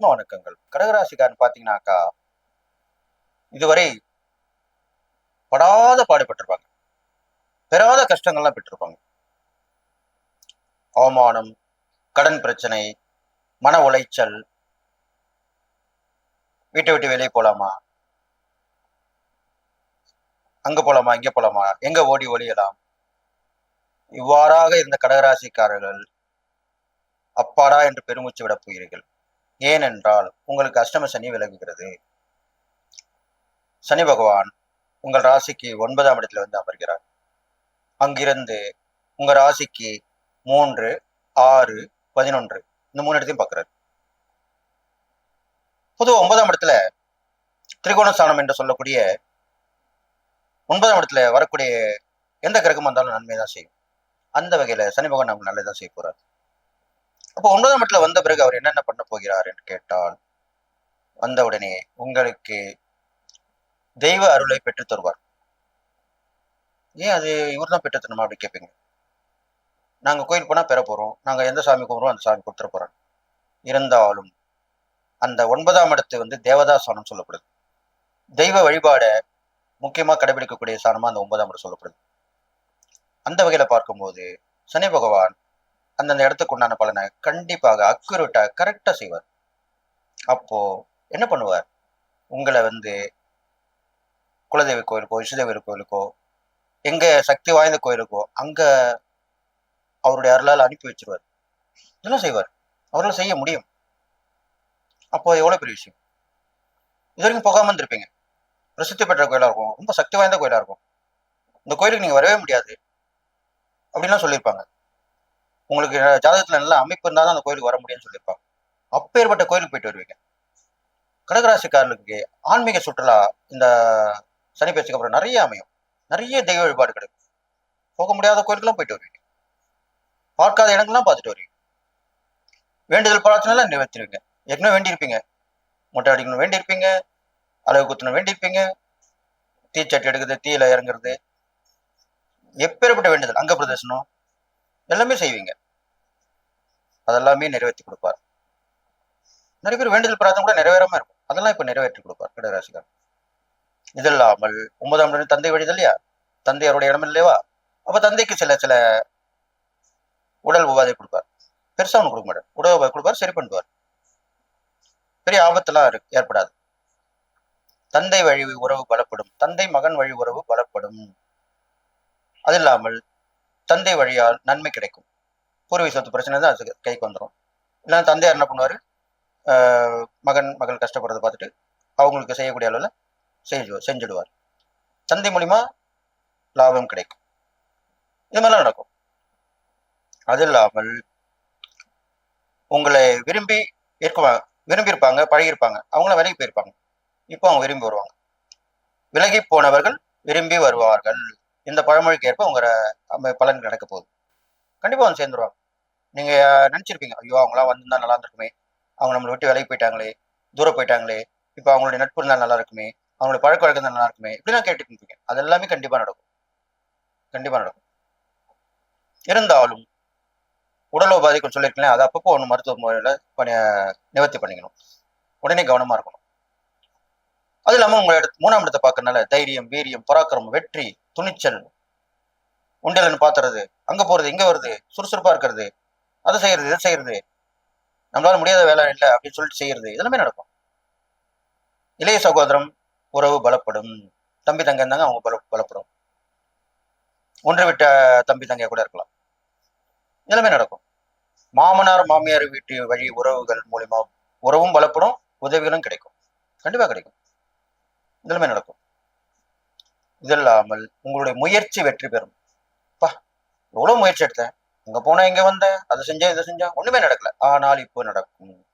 ஆத்ம வணக்கங்கள். கடகராசிக்காரன் பாத்தீங்கன்னாக்கா இதுவரை படாத பாடுபட்டிருப்பாங்க. பெறாத கஷ்டங்கள்லாம் பெற்றிருப்பாங்க. அவமானம் கடன் பிரச்சனை மன உளைச்சல் வீட்டை விட்டு வெளியே போலாமா? அங்க போலாமா? இங்க போலாமா? எங்க ஓடி ஒளியலாம்? இவ்வாறாக இருந்த கடகராசிக்காரர்கள் அப்பாடா என்று பெருமூச்சு விடப் போகிறீர்கள். ஏனென்றால் உங்களுக்கு அஷ்டம சனி விலகுகிறது சனி பகவான் உங்கள் ராசிக்கு ஒன்பதாம் இடத்துல வந்து அமர்கிறார். அங்கிருந்து உங்க ராசிக்கு மூன்று ஆறு பதினொன்று இந்த மூணு இடத்தையும் பார்க்கிறார். பொதுவாக ஒன்பதாம் இடத்துல திரிகோணஸ்தானம் என்று சொல்லக்கூடிய ஒன்பதாம் இடத்துல வரக்கூடிய எந்த கிரகம் வந்தாலும் நன்மை தான் செய்யும். அந்த வகையில சனி பகவான் நமக்கு நல்லதான் செய்ய போறாரு. அப்போ ஒன்பதாம் இடத்துல வந்த பிறகு அவர் என்னென்ன பண்ண போகிறார் என்று கேட்டால் வந்த உடனே உங்களுக்கு தெய்வ அருளை பெற்றுத் தருவார். ஏன் அது இவர் தான் பெற்று தரணுமா அப்படி கேட்பீங்க நாங்க கோயில் போனா பெற போறோம். நாங்க எந்த சாமி கும்பிடுறோம் அந்த சாமி கொடுத்துட போறோம். இருந்தாலும் அந்த ஒன்பதாம் இடத்து வந்து தேவதா சாணம் சொல்லப்படுது. தெய்வ வழிபாட முக்கியமா கடைபிடிக்கக்கூடிய சாணமா அந்த ஒன்பதாம் இடம் சொல்லப்படுது. அந்த வகையில பார்க்கும்போது சனி பகவான் அந்தந்த இடத்துக்கு உண்டான பலனை கண்டிப்பாக அக்குரேட்டா கரெக்டா செய்வார். அப்போ என்ன பண்ணுவார்? உங்களை வந்து குலதெய்வ கோயிலுக்கோ இஷ்டதெய்வ கோயிலுக்கோ எங்க சக்தி வாய்ந்த கோயிலுக்கோ அங்க அவருடைய அருளால் அனுப்பி வச்சிருவார். இதெல்லாம் செய்வார். அவரால் செய்ய முடியும். அப்போ எவ்வளவு பெரிய விஷயம்? இது வரைக்கும் போகாம இருந்திருப்பீங்க. பிரசித்தி பெற்ற கோயிலா இருக்கும். ரொம்ப சக்தி வாய்ந்த கோயிலா இருக்கும். இந்த கோயிலுக்கு நீங்க வரவே முடியாது. அப்படின்லாம் சொல்லியிருப்பாங்க. உங்களுக்கு ஜாதகத்துல நல்ல அமைப்பு இருந்தால் தான் அந்த கோயிலுக்கு வர முடியும்னு சொல்லியிருப்பாங்க. அப்பேற்பட்ட கோயிலுக்கு போயிட்டு வருவீங்க. கடகராசிக்காரர்களுக்கு ஆன்மீக சுற்றுலா இந்த சனி பேச்சுக்கு அப்புறம் நிறைய அமையும். நிறைய தெய்வ வழிபாடு கிடைக்கும். போக முடியாத கோயிலுக்கெல்லாம் போயிட்டு வருவீங்க. பார்க்காத இடங்கள்லாம் பார்த்துட்டு வருவீங்க. வேண்டுதல் பிரார்த்தனைலாம் நிறைவேற்றிருவீங்க ஏற்கனவே வேண்டியிருப்பீங்க. மொட்டை அடிக்கணும் வேண்டியிருப்பீங்க. அளவு குத்தணும் வேண்டியிருப்பீங்க. தீச்சட்டி எடுக்கிறது தீயில இறங்குறது. எப்பேற்பட்ட வேண்டுதல்? அங்க பிரதர்சனம் எல்லாமே செய்வீங்க. அதெல்லாமே நிறைவேற்றி கொடுப்பார். நிறைய பேர் வேண்டுதல் பிரார்த்தனை கூட நிறைவேறாம இருக்கும். அதெல்லாம் இப்ப நிறைவேற்றி கொடுப்பார் கடகராசிக்காரன் இது இல்லாமல் ஒன்பதாம் இடம் தந்தை வழிது இல்லையா தந்தையாருடைய இடம் இல்லையா அப்ப தந்தைக்கு சில சில உடல் உபாதை கொடுப்பார். பெருசா ஒன்று கொடுக்க மாட்டார். உடல் உபாதை கொடுப்பார் சரி பண்ணுவார். பெரிய ஆபத்தெல்லாம் ஏற்படாது. தந்தை வழி உறவு பலப்படும். தந்தை மகன் வழி உறவு பலப்படும். அது இல்லாமல் தந்தை வழியால் நன்மை கிடைக்கும். பூர்வீக சொத்து பிரச்சனை தான் அது கைக்கு வந்துடும் இல்லைன்னா தந்தையார் என்ன பண்ணுவார்? மகன் மகள் கஷ்டப்படுறதை பார்த்துட்டு அவங்களுக்கு செய்யக்கூடிய அளவில் செஞ்சு செஞ்சுடுவார். தந்தை மூலிமா லாபம் கிடைக்கும். இது மாதிரிலாம் நடக்கும். அது இல்லாமல் உங்களை விரும்பி இருக்குவாங்க விரும்பி இருப்பாங்க பழகியிருப்பாங்க. அவங்களாம் விலகி போயிருப்பாங்க. இப்போ அவங்க விரும்பி வருவாங்க. விலகி போனவர்கள் விரும்பி வருவார்கள். இந்த பழமொழிக்கு ஏற்ப உங்க பலன் நடக்க போகுது. கண்டிப்பாக வந்து சேர்ந்துருவாங்க. நீங்கள் நினச்சிருப்பீங்க ஐயோ அவங்களாம் வந்திருந்தா நல்லா இருந்திருக்குமே. அவங்க நம்மளை விட்டு விலகி போயிட்டாங்களே தூரம் போயிட்டாங்களே. இப்போ அவங்களுடைய நட்பு இருந்தால் நல்லா இருக்குமே. அவங்களுடைய பழக்க வழக்கம் இருந்தா நல்லா இருக்குமே. இப்படிலாம் கேட்டுட்டு இருப்பீங்க. அது எல்லாமே கண்டிப்பாக நடக்கும். கண்டிப்பாக நடக்கும். இருந்தாலும் உடல் உபாதைகள் சொல்லியிருக்கேன் அதை அப்பப்போ ஒன்று மருத்துவ முறையில் பணி நிவர்த்தி பண்ணிக்கணும். உடனே கவனமாக இருக்கணும். அது இல்லாமல் உங்களோட இடத்து மூணாம் இடத்தை பார்க்கறதுனால தைரியம் வீரியம் பராக்கிரமம் வெற்றி துணிச்சல். உண்டலன்னு பாத்துறது அங்க போறது இங்க வருது சுறுசுறுப்பா இருக்கிறது அதை செய்யறது இதை செய்யறது. நம்மளால முடியாத வேலை இல்லை அப்படின்னு சொல்லிட்டு செய்யறது இதெல்லாமே நடக்கும். இளைய சகோதரம் உறவு பலப்படும். தம்பி தங்க இருந்தாங்க அவங்க பல பலப்படும். ஒன்று விட்ட தம்பி தங்கையா கூட இருக்கலாம். இதெல்லாமே நடக்கும். மாமனார் மாமியார் வீட்டு வழி உறவுகள் மூலியமா உறவும் பலப்படும் உதவிகளும் கிடைக்கும். கண்டிப்பா கிடைக்கும். இதெல்லாமே நடக்கும். இதில்லாமல் இல்லாமல் உங்களுடைய முயற்சி வெற்றி பெறும். பா எவ்வளவு முயற்சி எடுத்தேன் அங்கே போனால் இங்க வந்தேன் அதை செஞ்சேன் இதை செஞ்சா ஒண்ணுமே நடக்கல. ஆனால் இப்போ நடக்கும்.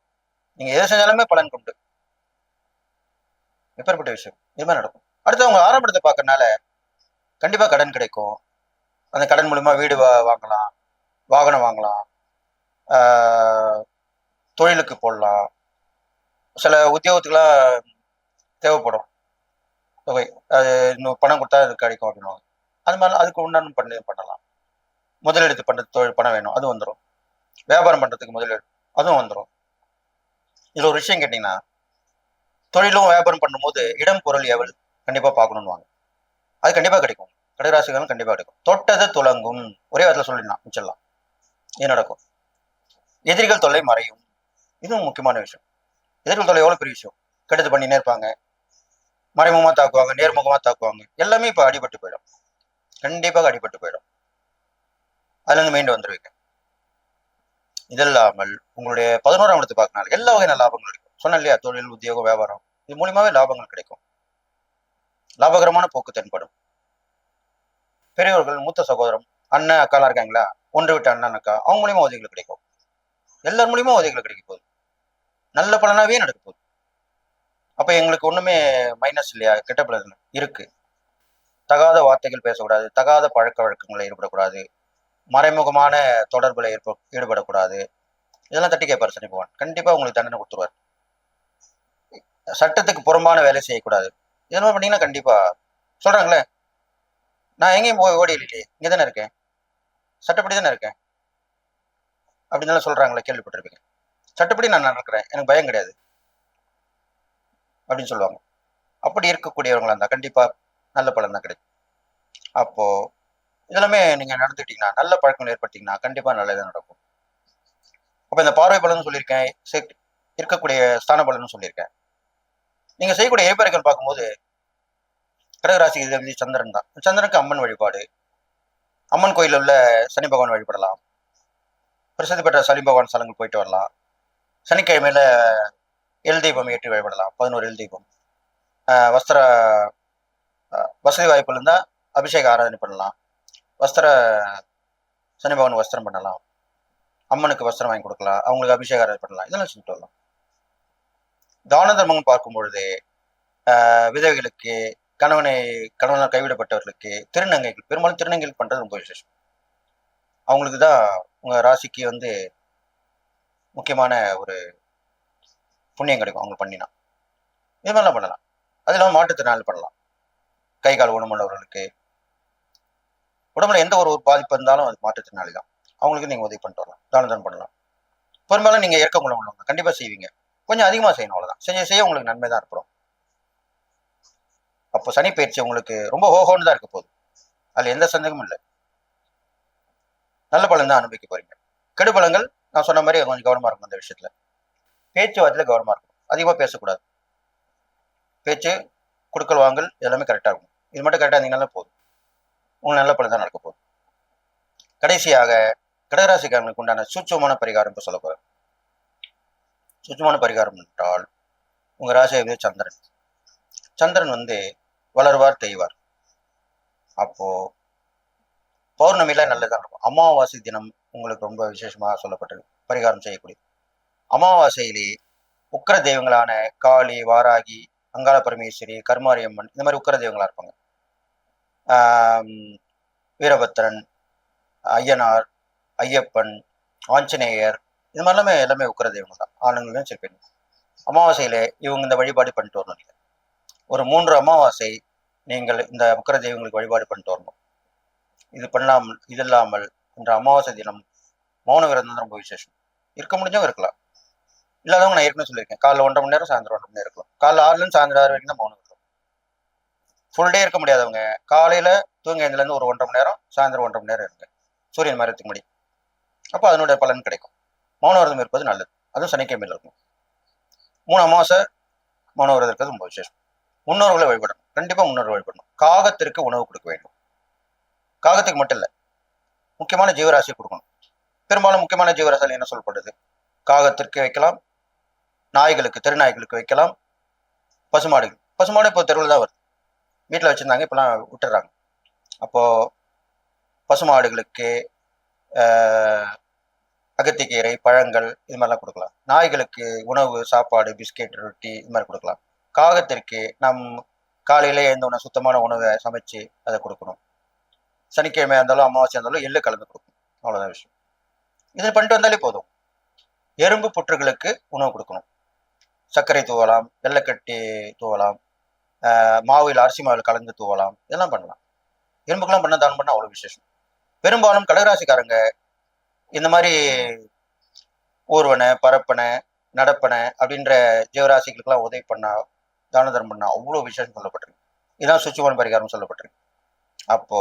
நீங்க எது செஞ்சாலுமே பலன் கொண்டு எப்பேற்பட்ட விஷயம்? இது மாதிரி நடக்கும். அடுத்து அவங்க ஆரம்பத்தை பார்க்கறனால கண்டிப்பா கடன் கிடைக்கும். அந்த கடன் மூலிமா வீடு வா- வாங்கலாம். வாகனம் வாங்கலாம். தொழிலுக்கு போடலாம். சில உத்தியோகத்துக்கெல்லாம் தேவைப்படும். தொகை அது இன்னும் பணம் கொடுத்தா அது கிடைக்கும் அப்படின்னுவாங்க. அது மாதிரி அதுக்கு உண்டான பண்ணி பண்ணலாம். முதலீடு பண்ணுறது தொழில் பணம் வேணும். அது வந்துடும் வியாபாரம் பண்ணுறதுக்கு முதலீடு. அதுவும் வந்துடும் இதில் ஒரு விஷயம் கேட்டிங்கன்னா தொழிலும் வியாபாரம் பண்ணும்போது இடம் பொருள் எவள் கண்டிப்பாக பார்க்கணும்னுவாங்க. அது கண்டிப்பாக கிடைக்கும். கடகராசிகளும் கண்டிப்பாக கிடைக்கும். தொட்டது துலங்கும் ஒரே வாரத்தில் சொல்லிடலாம். மிச்சலாம் இது நடக்கும். எதிரிகள் தொல்லை மறையும். இதுவும் முக்கியமான விஷயம். எதிரிகள் தொல்லை எவ்வளவு பெரிய விஷயம்? கெடுத்து பண்ணினே இருப்பாங்க. மறைமுகமா தாக்குவாங்க நேர்முகமா தாக்குவாங்க. எல்லாமே இப்ப அடிபட்டு போயிடும். கண்டிப்பாக அடிபட்டு போயிடும். அதுல இருந்து மீண்டு வந்துருவீங்க. இதல்லாமல் உங்களுடைய பதினோராம் இடத்து பார்க்கனால எல்லா வகையான லாபங்களும் கிடைக்கும். சொன்ன இல்லையா? தொழில் உத்தியோகம் வியாபாரம். இது மூலியமாவே லாபங்கள் கிடைக்கும். லாபகரமான போக்கு தென்படும். பெரியவர்கள் மூத்த சகோதரம் அண்ணன் அக்காலாம் இருக்காங்களா? ஒன்று விட்ட அண்ணன் அக்கா அவங்க மூலியமா உதவிகள் கிடைக்கும். எல்லார் மூலியமா உதவிகள் கிடைக்க போகுது. நல்ல பலனாவே நடக்க போகுது. அப்ப எங்களுக்கு ஒண்ணுமே மைனஸ் இல்லையா? கெட்ட பலன் இருக்கு. தகாத வார்த்தைகள் பேசக்கூடாது. தகாத பழக்க வழக்கங்களில் ஈடுபடக்கூடாது. மறைமுகமான தொடர்புல ஏற்ப ஈடுபடக்கூடாது. இதெல்லாம் தட்டி கேட்பார் சனி பகவான். கண்டிப்பா உங்களுக்கு தண்டனை கொடுத்துருவார். சட்டத்துக்கு புறம்பான வேலை செய்யக்கூடாது. இதெல்லாம் பண்ணீங்கன்னா கண்டிப்பா. சொல்றாங்களே? நான் எங்கேயும் போய் ஓடி இல்லையே. இங்கே தானே இருக்கேன். சட்டப்படி தானே இருக்கேன். அப்படின்னு சொல்றாங்களே? கேள்விப்பட்டிருப்பீங்க. சட்டப்படி நான் நடக்கிறேன். எனக்கு பயம் கிடையாது. அப்படின்னு சொல்லுவாங்க. அப்படி இருக்கக்கூடியவங்களா இருந்தால் கண்டிப்பா நல்ல பலன் தான் கிடைக்கும். அப்போ இதெல்லாமே நீங்க நடந்துட்டீங்கன்னா நல்ல பழக்கங்கள் ஏற்பட்டீங்கன்னா கண்டிப்பா நல்லது நடக்கும். அப்போ இந்த பார்வை பலன் சொல்லியிருக்கேன். செக்- இருக்கக்கூடிய ஸ்தான பலன் சொல்லியிருக்கேன். நீங்க செய்யக்கூடிய ஏப்பரைகள் பார்க்கும்போது கடகராசி இது சந்திரன் தான். சந்திரனுக்கு அம்மன் வழிபாடு. அம்மன் கோயிலில் உள்ள சனி பகவான் வழிபடலாம். பிரசித்தி பெற்ற சனி பகவான் ஸ்தலங்கள் போயிட்டு வரலாம். சனிக்கிழமையில எல் தீபம் ஏற்றி வழிபடலாம். பதினோரு எல் தீபம். வஸ்திர வசதி வாய்ப்பு இருந்தால் அபிஷேக ஆராதனை பண்ணலாம். வஸ்திர சனி பகவான் வஸ்திரம் பண்ணலாம். அம்மனுக்கு வஸ்திரம் வாங்கி கொடுக்கலாம். அவங்களுக்கு அபிஷேக ஆராதனை பண்ணலாம். இதெல்லாம் செஞ்சுட்டு வரலாம். தான தர்மம் பார்க்கும் பொழுது விதவைகளுக்கு கணவனை கணவனால் கைவிடப்பட்டவர்களுக்கு திருநங்கைகள் பெரும்பாலும் திருநங்கைகள் பண்ணுறது ரொம்ப விசேஷம். அவங்களுக்கு தான் உங்கள் ராசிக்கு வந்து முக்கியமான ஒரு புண்ணியம் கிடைக்கும் அவங்க பண்ணினா. இது மாதிரிலாம் பண்ணலாம். அது இல்லாமல் மாற்றுத்திறனாளி பண்ணலாம். கை கால் ஊனமுள்ளவர்களுக்கு உடம்புல எந்த ஒரு பாதிப்பு இருந்தாலும் அது மாற்றுத்திறனாளி தான். அவங்களுக்கு நீங்க உதவி பண்ணிட்டு வரலாம். தான தானம் பண்ணலாம். பெரும்பாலும் நீங்க இறக்க குணம் உள்ளவங்க. கண்டிப்பா செய்வீங்க. கொஞ்சம் அதிகமா செய்யணும் அவ்வளோதான் செஞ்சு செய்ய உங்களுக்கு நன்மை தான் இருப்போம் அப்போ சனி பயிற்சி உங்களுக்கு ரொம்ப ஹோஹோன்னு தான் இருக்க போகுது. அதில் எந்த சந்தேகமும் இல்லை. நல்ல பலன் தான் அனுபவிக்க போறீங்க. கெடு பழங்கள் நான் சொன்ன மாதிரி கொஞ்சம் கவனமாக இருக்கும் அந்த விஷயத்துல. பேச்சுவார்த்தையில் கவனமா இருக்கும் அதிகமாக பேசக்கூடாது. பேச்சு கொடுக்கல் வாங்கல் எல்லாமே கரெக்டா இருக்கும் இது மட்டும் கரெக்டா இருந்தீங்கனால போதும். உங்களுக்கு நல்ல பலன் தான் நடக்க போகுது. கடைசியாக கடகராசிக்காரங்களுக்கு உண்டான சூட்சமான பரிகாரம் இப்போ சொல்ல போகிறேன் சூட்சமான பரிகாரம் என்றால் உங்க ராசியாக சந்திரன். சந்திரன் வந்து வளருவார் தெய்வார். அப்போ பௌர்ணமியில நல்லதா இருக்கும். அமாவாசை தினம் உங்களுக்கு ரொம்ப விசேஷமா சொல்லப்பட்டிருக்கு. பரிகாரம் செய்யக்கூடிய அமாவாசையிலே உக்கர தெய்வங்களான காளி வாராகி அங்காள பரமேஸ்வரி கர்மாரியம்மன் இந்த மாதிரி உக்கர தெய்வங்களா இருப்பாங்க வீரபத்திரன் ஐயனார் ஐயப்பன் ஆஞ்சநேயர் இது மாதிரி எல்லாமே எல்லாமே உக்கர தெய்வங்கள் தான். ஆணுங்களும் சரி பெண்கள் அமாவாசையில் இவங்க இந்த வழிபாடு பண்ணிட்டு வரணும் நீங்கள் ஒரு மூன்று அமாவாசை நீங்கள் இந்த உக்கர தெய்வங்களுக்கு வழிபாடு பண்ணிட்டு வரணும். இது பண்ணாமல் இது இல்லாமல் இன்று அமாவாசை தினம் மௌன விரதம் தான் ரொம்ப விசேஷம். இருக்க முடிஞ்சவங்க இருக்கலாம். இல்லாதவங்க நான் ஏற்கனவே சொல்லியிருக்கேன். காலைல ஒன்றரை மணி நேரம் சாயந்தரம் ஒன்றரை மணி நேரம் இருக்கும் காலைல ஆறுலேருந்து சாயந்தரம் ஆறு வரைக்கும் தான் மௌனம் இருக்கும். ஃபுல் டே இருக்க முடியாதவங்க. காலையில தூங்க இருந்து ஒரு ஒன்றரை மணி நேரம் சாயந்தரம் ஒன்றரை மணி நேரம் இருக்கு சூரியன் மறையத்துக்கு முடி அப்போ அதனுடைய பலன் கிடைக்கும். மௌன விரதம் இருப்பது நல்லது. அதுவும் சனிக்கிழமையில் இருக்கும். மூணு அமாவாசை மௌன விரதம் இருக்கிறது ரொம்ப விசேஷம். முன்னோர்களை வழிபடணும். கண்டிப்பா முன்னோர்கள் வழிபடணும். காகத்திற்கு உணவு கொடுக்க வேண்டும். காகத்துக்கு மட்டும் இல்லை. முக்கியமான ஜீவராசியை கொடுக்கணும். பெரும்பாலும் முக்கியமான ஜீவராசியில் என்ன சொல்லப்படுது? காகத்திற்கு வைக்கலாம். நாய்களுக்கு தெருநாய்களுக்கு வைக்கலாம். பசுமாடுகள். பசுமாடு இப்போ தெருவில் தான் வருது. வீட்டில் வச்சுருந்தாங்க இப்போலாம் விட்டுறாங்க அப்போது பசுமாடுகளுக்கு அகத்திக்கீரை பழங்கள் இது மாதிரிலாம் கொடுக்கலாம். நாய்களுக்கு உணவு சாப்பாடு பிஸ்கெட் ரொட்டி இது மாதிரி கொடுக்கலாம். காகத்திற்கு நம் காலையில் எழுந்த சுத்தமான உணவை சமைச்சு அதை கொடுக்கணும். சனிக்கிழமை இருந்தாலும் அமாவாசை இருந்தாலும் எள்ளு கலந்து கொடுக்கணும். அவ்வளோதான் விஷயம். இது பண்ணிட்டு வந்தாலே போதும். எறும்பு புற்றுகளுக்கு உணவு கொடுக்கணும். சர்க்கரை தூவலாம் வெள்ளைக்கட்டி தூவலாம் ஆஹ் மாவில் அரிசி மாவில் கலந்து தூவலாம் இதெல்லாம் பண்ணலாம். எறும்புக்கெல்லாம் பண்ண தானம் பண்ண அவ்வளோ விசேஷம். பெரும்பாலும் கடகராசிக்காரங்க இந்த மாதிரி ஊர்வனை பரப்பனை நடப்பனை அப்படின்ற ஜீவராசிகளுக்கெல்லாம் உதவி பண்ணா தான தர்மம் பண்ணா அவ்வளோ விசேஷம் சொல்லப்பட்டிருக்கு. இதுதான் சுச்சுவன் பரிகாரம் சொல்லப்பட்டிருக்கு. அப்போ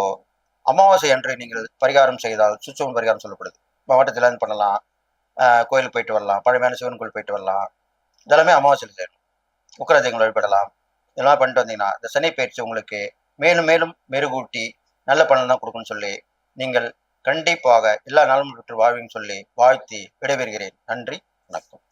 அமாவாசை அன்று நீங்கள் பரிகாரம் செய்தால் சுச்சுவன் பரிகாரம் சொல்லப்படுது. மாவட்டத்தில் இருந்து பண்ணலாம். ஆஹ் கோயிலுக்கு போயிட்டு வரலாம். பழமையான சிவன் கோயில் போயிட்டு வரலாம். இதெல்லாமே அமாவாசையில் செய்யணும். உக்கரதெய்வங்களை வழிபடலாம். இதெல்லாம் பண்ணிட்டு வந்தீங்கன்னா இந்த சனி பயிற்சி உங்களுக்கு மேலும் மேலும் மெருகூட்டி நல்ல பலன் தான் கொடுக்கும்னு சொல்லி நீங்கள் கண்டிப்பாக எல்லா நலமும் பெற்று வாழ்வின்னு சொல்லி வாழ்த்தி விடைபெறுகிறேன். நன்றி வணக்கம்.